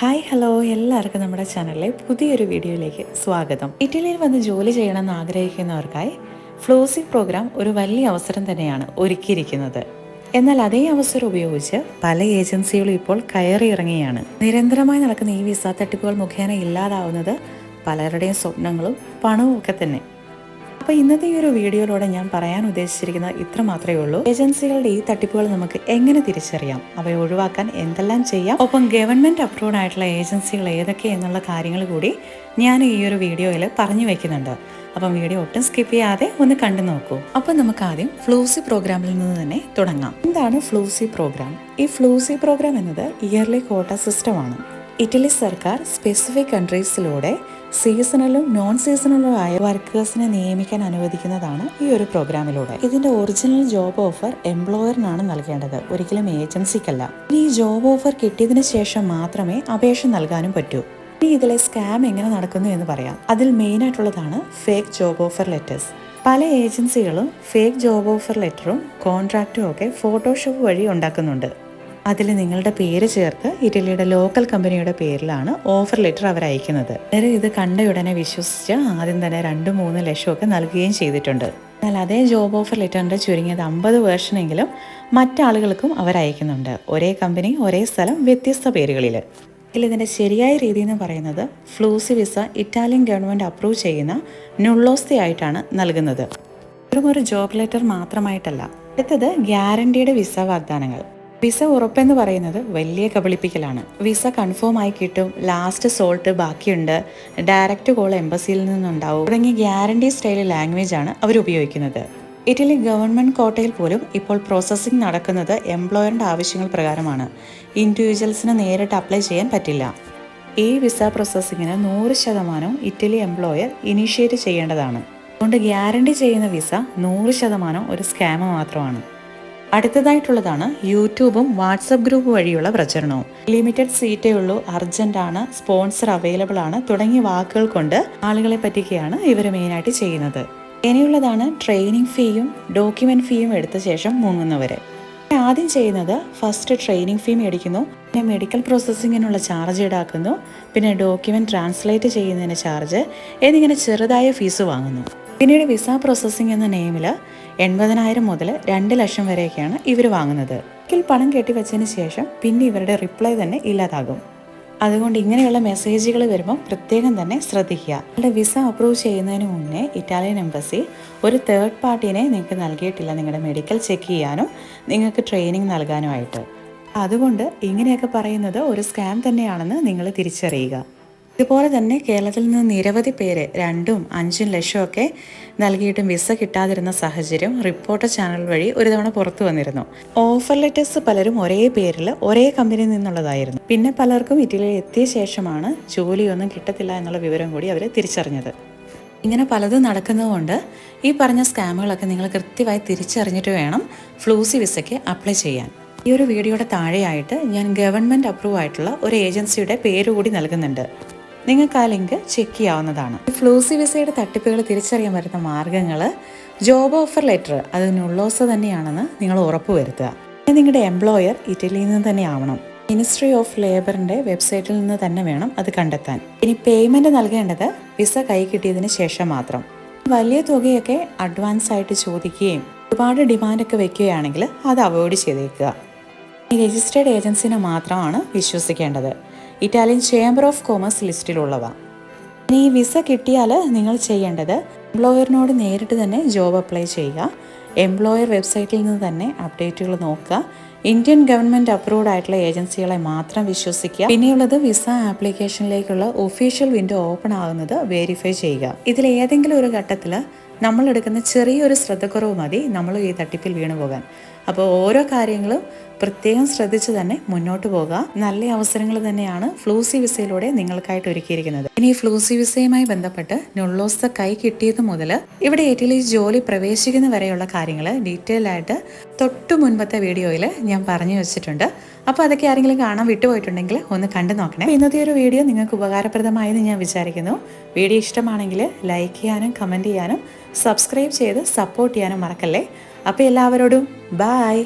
Hi hello എല്ലാവർക്കും നമ്മുടെ ചാനലിലെ പുതിയൊരു വീഡിയോയിലേക്ക് സ്വാഗതം. ഇറ്റലിയിൽ വന്ന് ജോലി ചെയ്യണമെന്ന് ആഗ്രഹിക്കുന്നവർക്കായി ഫ്ലോസി പ്രോഗ്രാം ഒരു വലിയ അവസരം തന്നെയാണ് ഒരുക്കിയിരിക്കുന്നത്. എന്നാൽ അതേ അവസരം ഉപയോഗിച്ച് പല ഏജൻസികളും ഇപ്പോൾ കയറി ഇറങ്ങിയാണ് നിരന്തരമായി നടക്കുന്ന ഈ വിസ തട്ടിപ്പുകൾ മുഖേന ഇല്ലാതാവുന്നത് പലരുടെയും സ്വപ്നങ്ങളും പണവും ഒക്കെ തന്നെ. അപ്പോൾ ഇന്നത്തെ ഈ ഒരു വീഡിയോയിലൂടെ ഞാൻ പറയാൻ ഉദ്ദേശിച്ചിരിക്കുന്നത് ഇത്ര മാത്രമേ ഉള്ളൂ. ഏജൻസികളുടെ ഈ തട്ടിപ്പുകൾ നമുക്ക് എങ്ങനെ തിരിച്ചറിയാം? അവയെ ഒഴിവാക്കാൻ എന്തെല്ലാം ചെയ്യാം? ഒപ്പം ഗവൺമെന്റ് അപ്രൂവ്ഡ് ആയിട്ടുള്ള ഏജൻസികൾ ഏതൊക്കെ എന്നുള്ള കാര്യങ്ങൾ കൂടി ഞാൻ ഈ ഒരു വീഡിയോയിൽ പറഞ്ഞു വെക്കുന്നുണ്ട്. അപ്പം വീഡിയോ ഒട്ടും സ്കിപ്പ് ചെയ്യാതെ ഒന്ന് കണ്ടു നോക്കൂ. അപ്പം നമുക്ക് ആദ്യം ഫ്ലൂസി പ്രോഗ്രാമിൽ നിന്ന് തന്നെ തുടങ്ങാം. എന്താണ് ഫ്ലൂസി പ്രോഗ്രാം? ഈ ഫ്ലൂസി പ്രോഗ്രാം എന്നത് ഇയർലി കോട്ട സിസ്റ്റമാണ് ഇറ്റലി സർക്കാർ സ്പെസിഫിക് കൺട്രീസിലൂടെ സീസണലും നോൺ സീസണലും ആയ വർക്കേഴ്സിനെ നിയമിക്കാൻ അനുവദിക്കുന്നതാണ് ഈ ഒരു പ്രോഗ്രാമിലൂടെ ഇതിന്റെ ഒറിജിനൽ ജോബ് ഓഫർ എംപ്ലോയറിനാണ് നൽകേണ്ടത്. ഒരിക്കലും ഏജൻസിക്കല്ല ഈ ജോബ് ഓഫർ കിട്ടിയതിനു ശേഷം മാത്രമേ അപേക്ഷ നൽകാനും പറ്റൂ. ഇനി ഇതിലെ സ്കാം എങ്ങനെ നടക്കുന്നു എന്ന് പറയാം. അതിൽ മെയിൻ ആയിട്ടുള്ളതാണ് ഫേക്ക് ജോബ് ഓഫർ ലെറ്റേഴ്സ് പല ഏജൻസികളും ഫേക്ക് ജോബ് ഓഫർ ലെറ്ററും കോൺട്രാക്റ്റും ഒക്കെ ഫോട്ടോഷോപ്പ് വഴി ഉണ്ടാക്കുന്നുണ്ട്. അതിൽ നിങ്ങളുടെ പേര് ചേർത്ത് ഇറ്റലിയുടെ ലോക്കൽ കമ്പനിയുടെ പേരിലാണ് ഓഫർ ലെറ്റർ അവർ അയക്കുന്നത്. അന്നേരം ഇത് കണ്ട ഉടനെ വിശ്വസിച്ച് ആദ്യം തന്നെ രണ്ട് മൂന്ന് ലക്ഷമൊക്കെ നൽകുകയും ചെയ്തിട്ടുണ്ട്. എന്നാൽ അതേ ജോബ് ഓഫർ ലെറ്ററിന്റെ ചുരുങ്ങിയത് അമ്പത് വേർഷനെങ്കിലും മറ്റാളുകൾക്കും അവർ അയക്കുന്നുണ്ട്. ഒരേ കമ്പനി ഒരേ സ്ഥലം വ്യത്യസ്ത പേരുകളിൽ. ഇതിൽ ഇതിന്റെ ശരിയായ രീതി എന്ന് പറയുന്നത് ഫ്ലൂസി വിസ ഇറ്റാലിയൻ ഗവൺമെന്റ് അപ്രൂവ് ചെയ്യുന്ന നുള്ളോസ്തി ആയിട്ടാണ് നൽകുന്നത്. വെറും ഒരു ജോബ് ലെറ്റർ മാത്രമായിട്ടല്ല അടുത്തത് ഗ്യാരണ്ടിയുടെ വിസ വാഗ്ദാനങ്ങൾ. വിസ ഉറപ്പെന്ന് പറയുന്നത് വലിയ കബളിപ്പിക്കലാണ്. വിസ കൺഫേം ആയി കിട്ടും. ലാസ്റ്റ് സോൾട്ട് ബാക്കിയുണ്ട്. ഡയറക്റ്റ് കോൾ എംബസിയിൽ നിന്നുണ്ടാവും. തുടങ്ങിയ ഗ്യാരണ്ടി സ്റ്റൈൽ ലാംഗ്വേജ് ആണ് അവർ ഉപയോഗിക്കുന്നത്. ഇറ്റലി ഗവൺമെന്റ് കോട്ടയിൽ പോലും ഇപ്പോൾ പ്രോസസ്സിംഗ് നടക്കുന്നത് എംപ്ലോയറിന്റെ ആവശ്യങ്ങൾ പ്രകാരമാണ്. ഇൻഡിവിജ്വൽസിന് നേരിട്ട് അപ്ലൈ ചെയ്യാൻ പറ്റില്ല. ഈ വിസ പ്രോസസ്സിങ്ങിന് നൂറ് ശതമാനവും ഇറ്റലി എംപ്ലോയർ ഇനീഷ്യേറ്റ് ചെയ്യേണ്ടതാണ്. അതുകൊണ്ട് ഗ്യാരണ്ടി ചെയ്യുന്ന വിസ നൂറ് ശതമാനം ഒരു സ്കാമ മാത്രമാണ്. അടുത്തതായിട്ടുള്ളതാണ് യൂട്യൂബും വാട്സപ്പ് ഗ്രൂപ്പ് വഴിയുള്ള പ്രചരണവും. ലിമിറ്റഡ് സീറ്റേ ഉള്ളൂ അർജന്റ് ആണ് സ്പോൺസർ അവൈലബിൾ ആണ് തുടങ്ങിയ വാക്കുകൾ കൊണ്ട് ആളുകളെ പറ്റിക്കുകയാണ് ഇവർ മെയിനായിട്ട് ചെയ്യുന്നത്. ഇനിയുള്ളതാണ് ട്രെയിനിങ് ഫീയും ഡോക്യുമെന്റ് ഫീയും എടുത്ത ശേഷം മുങ്ങുന്നവരെ. ആദ്യം ചെയ്യുന്നത് ഫസ്റ്റ് ട്രെയിനിങ് ഫീ മേടിക്കുന്നു പിന്നെ മെഡിക്കൽ പ്രോസസ്സിങ്ങിനുള്ള ചാർജ് ഈടാക്കുന്നു പിന്നെ ഡോക്യുമെന്റ് ട്രാൻസ്ലേറ്റ് ചെയ്യുന്നതിന് ചാർജ് എന്നിങ്ങനെ ചെറുതായ ഫീസ് വാങ്ങുന്നു. പിന്നീട് വിസ പ്രോസസ്സിംഗ് എന്ന നെയിമിൽ എൺപതിനായിരം മുതൽ രണ്ട് ലക്ഷം വരെയൊക്കെയാണ് ഇവർ വാങ്ങുന്നത്. ഒരിക്കൽ പണം കെട്ടിവെച്ചതിന് ശേഷം പിന്നെ ഇവരുടെ റിപ്ലൈ തന്നെ ഇല്ലാതാകും. അതുകൊണ്ട് ഇങ്ങനെയുള്ള മെസ്സേജുകൾ വരുമ്പോൾ പ്രത്യേകം തന്നെ ശ്രദ്ധിക്കുക. നിങ്ങളുടെ വിസ അപ്രൂവ് ചെയ്യുന്നതിന് മുന്നേ ഇറ്റാലിയൻ എംബസി ഒരു തേർഡ് പാർട്ടീനെ നിങ്ങൾക്ക് നൽകിയിട്ടില്ല. നിങ്ങളുടെ മെഡിക്കൽ ചെക്ക് ചെയ്യാനും നിങ്ങൾക്ക് ട്രെയിനിങ് നൽകാനുമായിട്ട്. അതുകൊണ്ട് ഇങ്ങനെയൊക്കെ പറയുന്നത് ഒരു സ്കാം തന്നെയാണെന്ന് നിങ്ങൾ തിരിച്ചറിയുക. ഇതുപോലെ തന്നെ കേരളത്തിൽ നിന്ന് നിരവധി പേര് രണ്ടും അഞ്ചും ലക്ഷമൊക്കെ നൽകിയിട്ടും വിസ കിട്ടാതിരുന്ന സാഹചര്യം റിപ്പോർട്ടർ ചാനൽ വഴി ഒരു തവണ പുറത്തു വന്നിരുന്നു. ഓഫർ ലെറ്റേഴ്സ് പലരും ഒരേ പേരിൽ ഒരേ കമ്പനിയിൽ നിന്നുള്ളതായിരുന്നു. പിന്നെ പലർക്കും ഇറ്റലിയിൽ എത്തിയ ശേഷമാണ് ജോലിയൊന്നും കിട്ടത്തില്ല എന്നുള്ള വിവരം കൂടി അവർ തിരിച്ചറിഞ്ഞത്. ഇങ്ങനെ പലതും നടക്കുന്നതുകൊണ്ട് ഈ പറഞ്ഞ സ്കാമുകളൊക്കെ നിങ്ങൾ കൃത്യമായി തിരിച്ചറിഞ്ഞിട്ട് വേണം ഫ്ലൂസി വിസയ്ക്ക് അപ്ലൈ ചെയ്യാൻ. ഈ ഒരു വീഡിയോയുടെ താഴെയായിട്ട് ഞാൻ ഗവൺമെന്റ് അപ്രൂവ് ആയിട്ടുള്ള ഒരു ഏജൻസിയുടെ പേര് കൂടി നൽകുന്നുണ്ട്. നിങ്ങൾക്ക് ആ ലിങ്ക് ചെക്ക് ചെയ്യാവുന്നതാണ്. ഫ്ലൂസി വിസയുടെ തട്ടിപ്പുകൾ തിരിച്ചറിയാൻ വരുന്ന മാർഗങ്ങൾ ജോബ് ഓഫർ ലെറ്റർ അത് നുള്ളോസ തന്നെയാണെന്ന് നിങ്ങൾ ഉറപ്പുവരുത്തുക നിങ്ങളുടെ എംപ്ലോയർ ഇറ്റലിയിൽ നിന്ന് തന്നെ ആവണം. മിനിസ്ട്രി ഓഫ് ലേബറിന്റെ വെബ്സൈറ്റിൽ നിന്ന് തന്നെ വേണം അത് കണ്ടെത്താൻ. ഇനി പേയ്മെന്റ് നൽകേണ്ടത് വിസ കൈ കിട്ടിയതിന് ശേഷം മാത്രം. വലിയ തുകയൊക്കെ അഡ്വാൻസ് ആയിട്ട് ചോദിക്കുകയും ഒരുപാട് ഡിമാൻഡൊക്കെ വെക്കുകയാണെങ്കിൽ അത് അവോയ്ഡ് ചെയ്തേക്കുക. രജിസ്റ്റേർഡ് ഏജൻസിനെ മാത്രമാണ് വിശ്വസിക്കേണ്ടത്. ഇറ്റാലിയൻ ചേംബർ ഓഫ് കോമേഴ്സ് ലിസ്റ്റിലുള്ളവ. ഇനി ഈ വിസ കിട്ടിയാൽ നിങ്ങൾ ചെയ്യേണ്ടത് എംപ്ലോയറിനോട് നേരിട്ട് തന്നെ ജോബ് അപ്ലൈ ചെയ്യുക. എംപ്ലോയർ വെബ്സൈറ്റിൽ നിന്ന് തന്നെ അപ്ഡേറ്റുകൾ നോക്കുക. ഇന്ത്യൻ ഗവൺമെന്റ് അപ്രൂവ്ഡ് ആയിട്ടുള്ള ഏജൻസികളെ മാത്രം വിശ്വസിക്കുക. പിന്നെയുള്ളത് വിസ ആപ്ലിക്കേഷനിലേക്കുള്ള ഒഫീഷ്യൽ വിൻഡോ ഓപ്പൺ ആകുന്നത് വെരിഫൈ ചെയ്യുക. ഇതിൽ ഏതെങ്കിലും ഒരു ഘട്ടത്തിൽ നമ്മൾ എടുക്കുന്ന ചെറിയൊരു ശ്രദ്ധക്കുറവ് മതി. നമ്മൾ ഈ തട്ടിപ്പിൽ വീണു പോകാൻ അപ്പോൾ ഓരോ കാര്യങ്ങളും പ്രത്യേകം ശ്രദ്ധിച്ച് തന്നെ മുന്നോട്ട് പോകുക നല്ല അവസരങ്ങൾ തന്നെയാണ് ഫ്ലൂസി വിസയിലൂടെ നിങ്ങൾക്കായിട്ട് ഒരുക്കിയിരിക്കുന്നത്. ഇനി ഫ്ലൂസി വിസയുമായി ബന്ധപ്പെട്ട് നുള്ളോസ് കൈ കിട്ടിയത് മുതൽ ഇവിടെ ഇറ്റലി ജോലി പ്രവേശിക്കുന്ന വരെയുള്ള കാര്യങ്ങൾ ഡീറ്റെയിൽ ആയിട്ട് തൊട്ടു മുൻപത്തെ വീഡിയോയിൽ ഞാൻ പറഞ്ഞു വെച്ചിട്ടുണ്ട്. അപ്പോൾ അതൊക്കെ ആരെങ്കിലും കാണാൻ വിട്ടുപോയിട്ടുണ്ടെങ്കിൽ ഒന്ന് കണ്ടു നോക്കണേ. ഇന്നത്തെ ഒരു വീഡിയോ നിങ്ങൾക്ക് ഉപകാരപ്രദമായെന്ന് ഞാൻ വിചാരിക്കുന്നു. വീഡിയോ ഇഷ്ടമാണെങ്കിൽ ലൈക്ക് ചെയ്യാനും കമന്റ് ചെയ്യാനും സബ്സ്ക്രൈബ് ചെയ്ത് സപ്പോർട്ട് ചെയ്യാനും മറക്കല്ലേ. അപ്പോൾ എല്ലാവരോടും ബായ്.